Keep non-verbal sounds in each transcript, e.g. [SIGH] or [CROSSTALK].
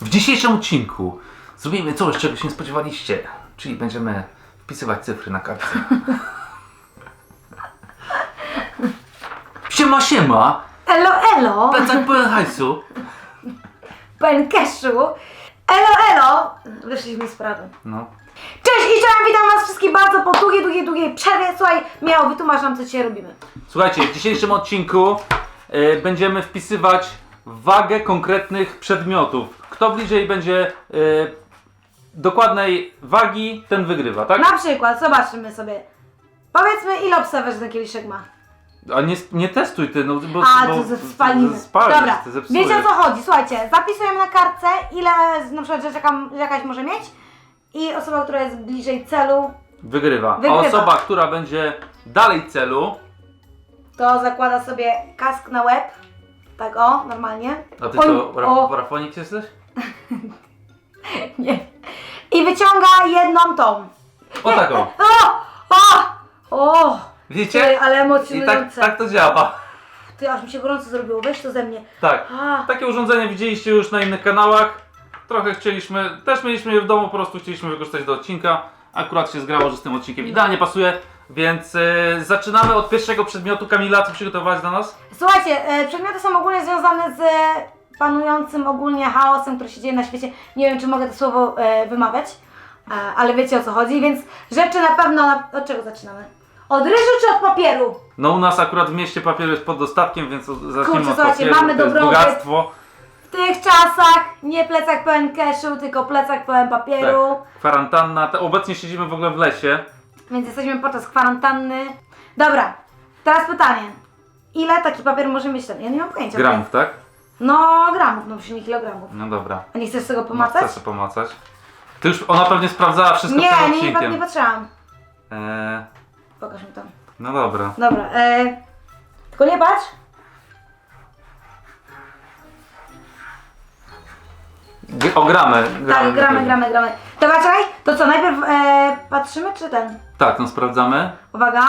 W dzisiejszym odcinku zrobimy coś, czego się nie spodziewaliście. Czyli będziemy wpisywać cyfry na kartce. Siema, siema! Elo, elo! Plecak pełen hajsu. Pen cashu! Elo, elo! Wyszliśmy z sprawy. No. Cześć i cześć, witam was wszystkich bardzo po długiej, długiej, długiej przerwie. Słuchaj, miał, wytłumacz nam, co dzisiaj robimy. Słuchajcie, w dzisiejszym odcinku e, będziemy wpisywać wagę konkretnych przedmiotów. Kto bliżej będzie e, dokładnej wagi, ten wygrywa, tak? Na przykład, zobaczymy sobie. Powiedzmy, ile obstawiasz, ten kieliszek ma? A nie, nie testuj ty, no bo, A, bo to ze spaliny. spalisz, Dobra, ty zepsujesz. wiecie o co chodzi? Słuchajcie, zapisujemy na kartce, ile z- na przykład rzecz jaka, jakaś może mieć i osoba, która jest bliżej celu, Wygrywa. Wygrywa. A osoba, która będzie dalej celu, to zakłada sobie kask na łeb. Tak o, normalnie. a ty Oj, ra o, rafonik jesteś? [LAUGHS] nie. I wyciąga jedną tą. O tak o. O! O! O! Ty, Widzicie? ale I tak, emocjonujące. tak to działa. Ty, aż mi się gorąco zrobiło, weź to ze mnie. Tak. A, Takie urządzenie widzieliście już na innych kanałach. Trochę chcieliśmy, też mieliśmy je w domu, po prostu chcieliśmy wykorzystać do odcinka. Akurat się zgrało, że z tym odcinkiem idealnie pasuje. Więc e, zaczynamy od pierwszego przedmiotu. Kamila, co przygotowałaś dla nas? Słuchajcie, e, przedmioty są ogólnie związane z panującym ogólnie chaosem, który się dzieje na świecie. Nie wiem, czy mogę to słowo e, wymawiać, e, ale wiecie o co chodzi, więc rzeczy na pewno... Na... Od czego zaczynamy? Od ryżu czy od papieru? No u nas akurat w mieście papier jest pod dostatkiem, więc od- zacznijmy Kurczę, od słuchajcie, papieru. mamy to jest dobrobyt. bogactwo. W tych czasach nie plecak pełen cashu, tylko plecak pełen papieru. Tak. Kwarantanna. Te, obecnie siedzimy w ogóle w lesie. Więc jesteśmy podczas kwarantanny. Dobra, teraz pytanie. Ile taki papier może mieć ten? Ja nie mam pojęcia. Gramów, tak? No, gramów, no przecież nie kilogramów. No dobra. A nie chcesz tego No, pomacać? chcę sobie pomacać. Ty już, ona pewnie sprawdzała wszystko nie, przed nie, nie, odcinkiem. nie patrzyłam. Eee, Pokaż mi to. no dobra. Dobra, e, tylko nie patrz. G- o, gramy. Tak, gramy, gramy, gramy. Dobra, czekaj, to co, najpierw e, patrzymy czy ten? Tak, no sprawdzamy. Uwaga,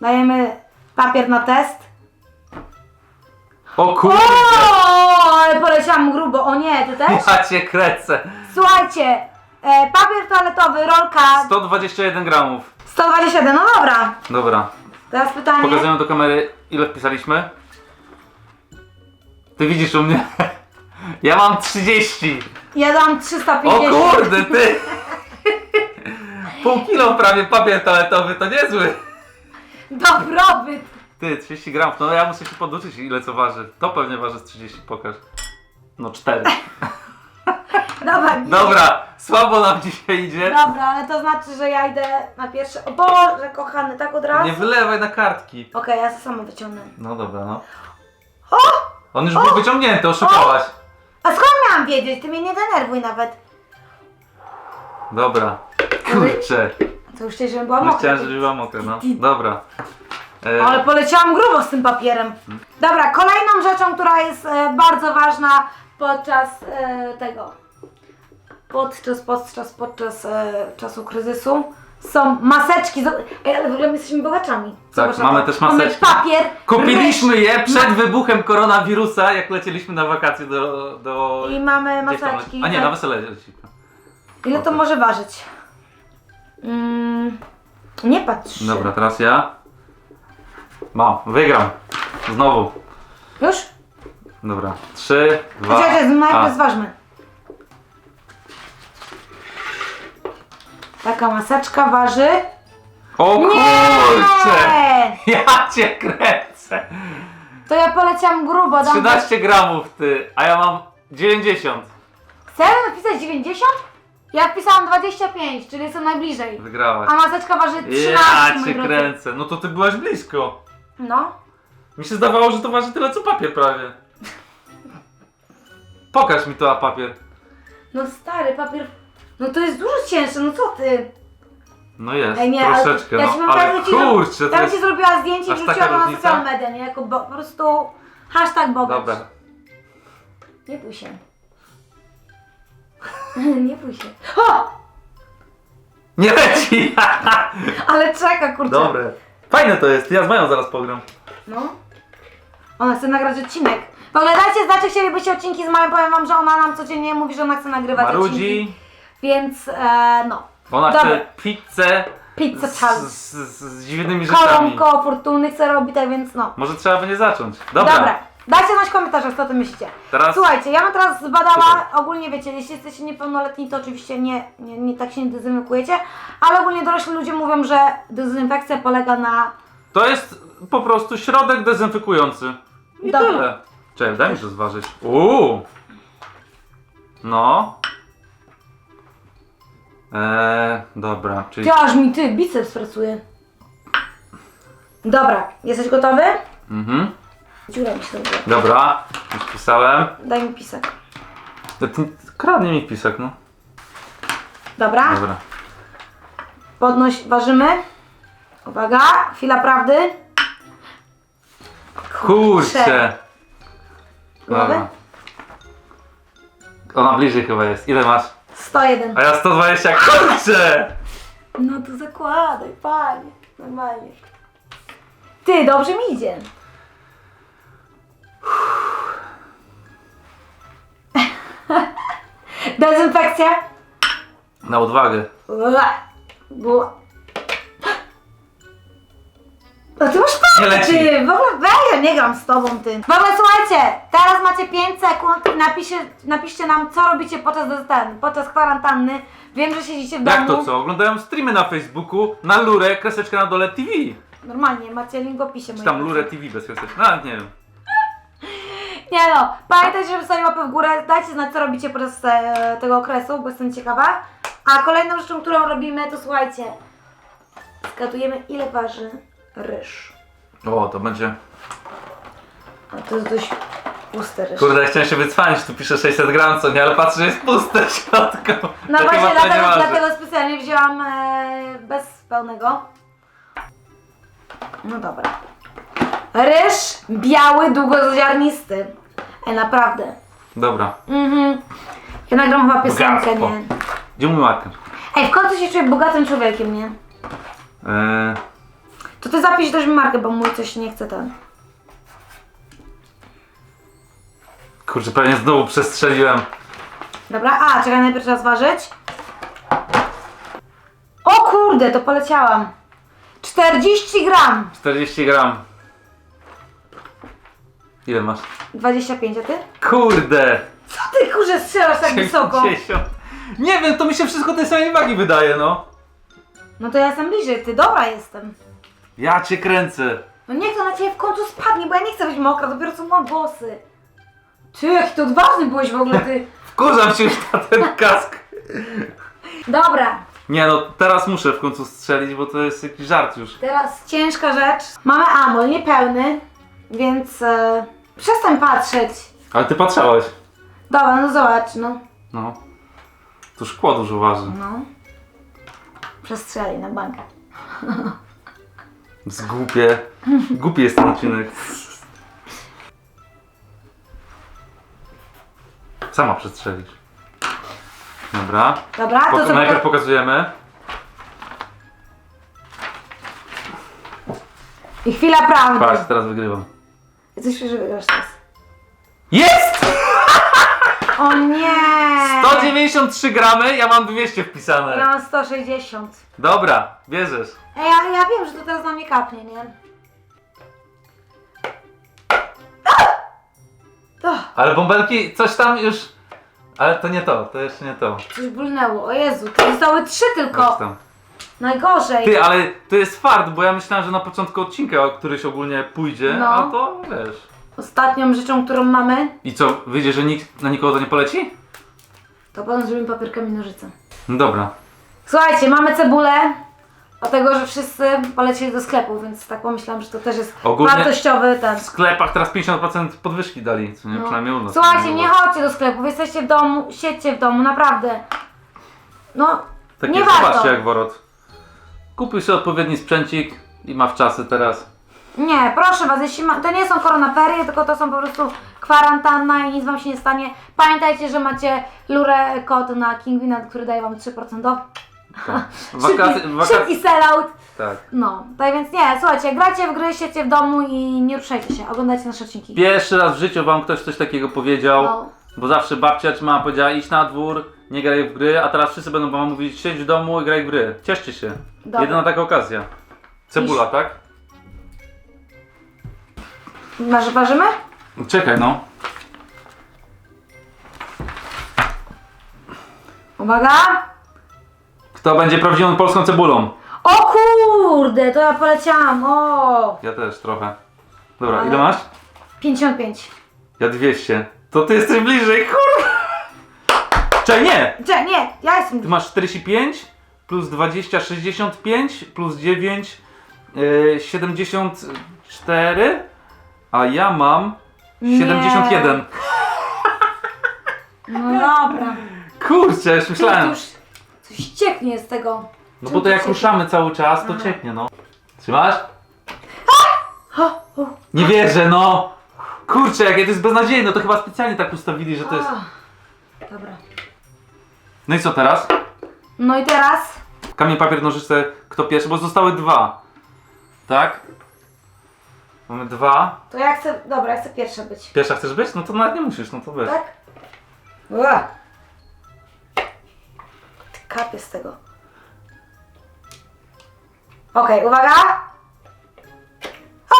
dajemy papier na test. O O, kurde! ale poleciałam grubo, o nie, ty też? Ja cię kręcę. Słuchajcie, e, papier toaletowy, rolka 121 gramów. 121, no dobra. Dobra. Teraz pytanie. Pokazuję do kamery, ile wpisaliśmy. Ty widzisz u mnie? [LAUGHS] Ja mam 30. Ja dam O 350. kurde, ty! Pół kilo prawie papier toaletowy, to niezły. Dobrobyt. Ty, 30 gramów, no ja muszę się poduczyć ile co waży. To pewnie waży z 30, pokaż. No 4. [LAUGHS] Dobra, nie. Dobra, słabo nam dzisiaj idzie. Dobra, ale to znaczy, że ja idę na pierwsze. O Boże, kochany, tak od razu? Nie wylewaj na kartki. Okej, ja to samo wyciągnę. No dobra, no. O! On już był wyciągnięty, oszukałaś. A skąd miałam wiedzieć? Ty mnie nie denerwuj nawet. Dobra. Kurczę. To już chciałeś, żebym była No mokra. chciałem, żeby była mokra, no. Dobra. E, Ale poleciałam grubo z tym papierem. Dobra, kolejną rzeczą, która jest e, bardzo ważna podczas e, tego. Podczas, podczas, podczas e, czasu kryzysu są maseczki. Zob- Ej, ale w ogóle my jesteśmy bogaczami. Zobacz na mamy to. też Mamy maseczki. papier. Kupiliśmy je przed wybuchem koronawirusa, jak lecieliśmy na wakacje do... do... I mamy gdzieś tam maseczki. A nie, tak. na wesele leciliśmy. Ile to może ważyć? Mm, nie patrz. Dobra, teraz ja. Mam, wygram. Znowu. Już? Dobra. Trzy, dwa. Czekaj, najpierw a. zważmy. Taka maseczka waży. O kurczę! Nie! [LAUGHS] Ja cię kręcę! To ja poleciałam grubo. Dam 13 gramów ty, a ja mam 90. Chcemy napisać 90? Ja wpisałam 25, czyli jestem najbliżej. Wygrałaś. A maseczka waży 13, Ja moi cię drodzy. kręcę. No to ty byłaś blisko. No. Mi się zdawało, że to waży tyle co papier prawie. Pokaż mi to a papier. No stary, papier... No to jest dużo cięższe, no co ty? No jest, Ej nie, ale troszeczkę. ja ci no, bym ale zro- kurczę, to ja bym jest... ci zrobiła zdjęcie i aż wrzuciła taka to na różnica? social media, nie? Jako bo, po prostu hashtag bogacz. Dobra. Nie bój się. [LAUGHS] nie bój się. O! Nie leci! Ale czeka, kurczę. Dobre. Fajne to jest, ja z moją zaraz pogram. No. Ona chce nagrać odcinek. W ogóle dajcie znać, jak chcielibyście odcinki z Mają. Powiem wam, że ona nam codziennie mówi, że ona chce nagrywać odcinki. Marudzi. Więc e, no. Ona Dobra. chce pizzę Pizza z, challenge. z, z, z dziwnymi rzeczami. Kolą fortuny chce robić, tak więc no. Może trzeba będzie zacząć. Dobra. Dobra. Dajcie znać w komentarzach, co ty myślicie. Teraz Słuchajcie, ja bym teraz zbadała, ogólnie wiecie, jeśli jesteście niepełnoletni, to oczywiście nie, nie, nie tak się nie dezynfekujecie, ale ogólnie dorośli ludzie mówią, że dezynfekcja polega na... to jest po prostu środek dezynfekujący. I Dobra. tyle. Czekaj, daj mi to zważyć. Uuu. No. Eee, dobra, czyli... Ty, aż mi ty, biceps pracuje. Dobra, jesteś gotowy? Mhm. Dziura mi się zrobiła. Dobra, już pisałem. Daj mi pisek. No Ty, kradnie mi pisek, no. Dobra, Dobra. podnoś, ważymy. Uwaga, chwila prawdy. Kurczę. Gotowy? Dobra. Ona bliżej chyba jest. Ile masz? 101. A ja 120. Kurczę! No to zakładaj, panie. Normalnie. Ty, dobrze mi idzie. [LAUGHS] Dezynfekcja? Na odwagę. No ty masz Nie fajnie, leci. ty, w ogóle weź, ja nie gram z tobą, ty. W ogóle słuchajcie, teraz macie 5 sekund, napiszcie, napiszcie nam, co robicie podczas, ten, podczas kwarantanny. Wiem, że siedzicie w domu. Jak to co? Oglądają streamy na Facebooku, na Lurę, kreseczka na dole TV. Normalnie, macie link w opisie. Czy moi tam drodzy. Lurę TV bez kreseczki. No, nie wiem. Nie no, pamiętajcie, żeby zostawić łapę w górę, dajcie znać, co robicie podczas e, tego okresu, bo jestem ciekawa. A kolejną rzeczą, którą robimy, to słuchajcie, zgadujemy, ile waży ryż. O, to będzie... A to jest dość pusty ryż. Kurde, chciałem się wycwanić, tu pisze 600 gram, co nie, ale patrzę, że jest puste w środku. No To właśnie, tyle nie dlatego, waży. dlatego specjalnie wzięłam e, bez pełnego. No dobra. Ryż biały, długoziarnisty. Ej, naprawdę. Dobra. Mhm. Ja nagram chyba piosenkę, Bogactwo. nie? Gdzie mój marker? Ej, w końcu się czuję bogatym człowiekiem, nie? Eee, To ty zapisz też mi markę, bo mój coś nie chce ten. kurczę, pewnie znowu przestrzeliłem. Dobra, a, czekaj, najpierw trzeba zważyć. O kurde, to poleciałam. 40 gram. 40 gram. Ile masz? 25, a ty? Kurde! Co ty kurze strzelasz tak wysoko? 90. Nie wiem, to mi się wszystko tej samej wagi wydaje, no. No to ja jestem bliżej, ty dobra jestem. Ja cię kręcę. No niech to na ciebie w końcu spadnie, bo ja nie chcę być mokra, dopiero co mam włosy. Ty, jaki to odważny byłeś w ogóle, ty. [LAUGHS] Wkurzam się już na ten kask. Dobra, Nie no, teraz muszę w końcu strzelić, bo to jest jakiś żart już. teraz ciężka rzecz. Mamy amol, niepełny, więc e, przestań patrzeć. Ale ty patrzałaś. Dobra, no zobacz, no. No. To szkło dużo waży. No. Przestrzeli na bank. Zgłupie. Głupi jest ten odcinek. Sama przestrzelisz. Dobra. Dobra, to Pok- co... najpierw pokazujemy. I chwila prawdy. Patrz, teraz wygrywam. Wygrasz teraz. Jest! O nie! 193 gramy, ja mam 200 wpisane. Ja mam 160. Dobra, bierzesz. Ej, ale ja wiem, że to teraz na mnie kapnie, nie? Oh, Ale bąbelki, coś tam już... Ale to nie to, to jeszcze nie to. coś bulnęło. O Jezu, to zostały trzy Coś tylko. tam. Najgorzej. Ty, ale to jest fart, bo ja myślałem, że na początku odcinka któryś ogólnie pójdzie, No. a to wiesz. Ostatnią rzeczą, którą mamy, I co, wyjdzie, że nikt na nikogo to nie poleci? to potem zrobimy papierkami nożyce. No dobra. Słuchajcie, mamy cebulę. Dlatego, że wszyscy polecieli do sklepu, więc tak pomyślałam, że to też jest Ogólnie- wartościowy ten. W sklepach teraz 50% podwyżki dali, co nie? No. Przynajmniej u nas. Słuchajcie, nie chodźcie do sklepu, wy jesteście w domu, siedźcie w domu, naprawdę. No, Takie, nie warto. zobaczcie jak worot. Kupił sobie odpowiedni sprzęcik i ma w czasy teraz. Nie, proszę was, jeśli ma, to nie są koronaferie, tylko to są po prostu kwarantanna i nic wam się nie stanie. Pamiętajcie, że macie lurę kod na Kingwina, który daje wam 3% off. Tak. Wakacje, [LAUGHS] Szybki, waka... szybki sellout. tak. No, tak więc nie, słuchajcie, grajcie w gry, siedźcie w domu i nie ruszajcie się, oglądajcie nasze odcinki. Pierwszy raz w życiu wam ktoś coś takiego powiedział, No. bo zawsze babcia czy mama powiedziała idź na dwór, nie graj w gry, a teraz wszyscy będą wam mówić siedź w domu i graj w gry. Cieszcie się. Dobra. Jedyna taka okazja. Cebula, tak? Masz, ważymy? Czekaj no. Uwaga! Kto będzie prawdziwą polską cebulą? O kurde, to ja poleciałam, o! Ja też trochę. Dobra, Ale- ile masz? 55. Ja 200. To ty jesteś bliżej, kurwa! Czekaj, nie! Cze, nie, ja jestem... Ty masz 45 plus 20, 65 plus 9, yy, 74, a ja mam Nie. 71. No dobra. Kurczę, już Tu myślałem. już coś cieknie z tego. No bo to jak ruszamy cały czas, to cieknie, no. Trzymasz? O. Nie wierzę, no! Kurczę, jakie to jest beznadziejne, to chyba specjalnie tak ustawili, że to jest... A, Dobra. No i co teraz? No i teraz? Kamień, papier, nożyce, kto pierwszy, bo zostały dwa. Tak? Mamy dwa. To ja chcę, dobra, ja chcę pierwsza być. Pierwsza chcesz być? No to nawet nie musisz, no to weź. Tak? Ua. Z tego. Okej, uwaga! A!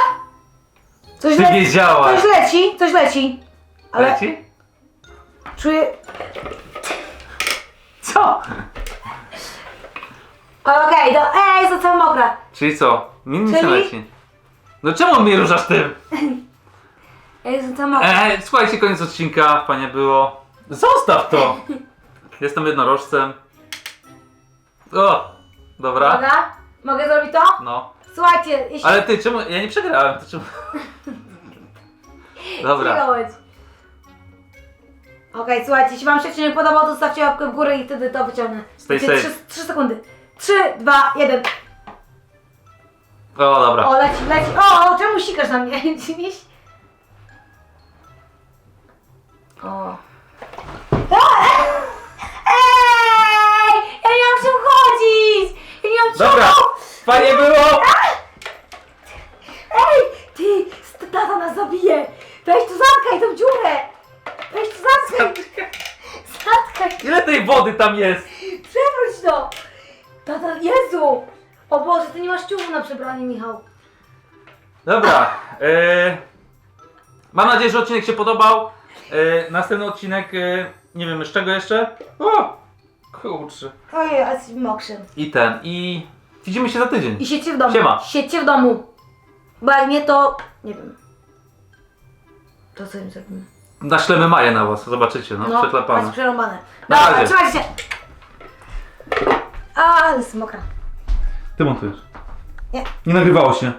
Coś, Ty le- wiedziałaś! coś leci, coś leci. Ale Leci? czuję... Co? Okej, do... Ej, jest cała mokra. Czyli co? Mi nic nie Czyli? leci. No czemu mnie ruszasz tym? [LAUGHS] Ej, jest cała mokra. Eee, słuchajcie, koniec odcinka, panie było. Zostaw to! Jestem jednorożcem. O! Dobra. Uwaga, mogę zrobić to? No. Słuchajcie, jeśli... Ale ty, czemu? Ja nie przegrałem, to czemu? [LAUGHS] Dobra. Przyjąłeś. Okej, słuchajcie, jeśli wam się nie podobał, to stawcie łapkę w górę i wtedy to wyciągnę. Stay Macie safe. trzy- trzy sekundy. 3, 2, 1. O, dobra. O, leci, leci. O, o czemu sikasz na mnie? [LAUGHS] Dziwisz? O. Ej! Ja nie mam czym chodzić! Ja nie mam czym Dobra. Fajnie było! Ej! Ty! Tata nas zabije! Weź tu zatkaj tą dziurę! Tej wody tam jest? Przewróć to! Tata, Jezu! O Boże, ty nie masz ciuchu na przebranie, Michał. Dobra. E, mam nadzieję, że odcinek się podobał. E, następny odcinek, e, nie wiem z czego jeszcze. O! Kurczę. Ojej, ale jesteś mokrzy. I ten, i widzimy się za tydzień. I siedźcie w domu. Siema. Siedźcie w domu. Bo jak nie, to... Nie wiem. To co im zrobimy? Naślemy Maję na was, zobaczycie, no, macie przetlepane. przerąbane. Na Dobra, razie. trzymajcie się. A, ale jest mokra. Ty montujesz. Nie. Nie nagrywało się.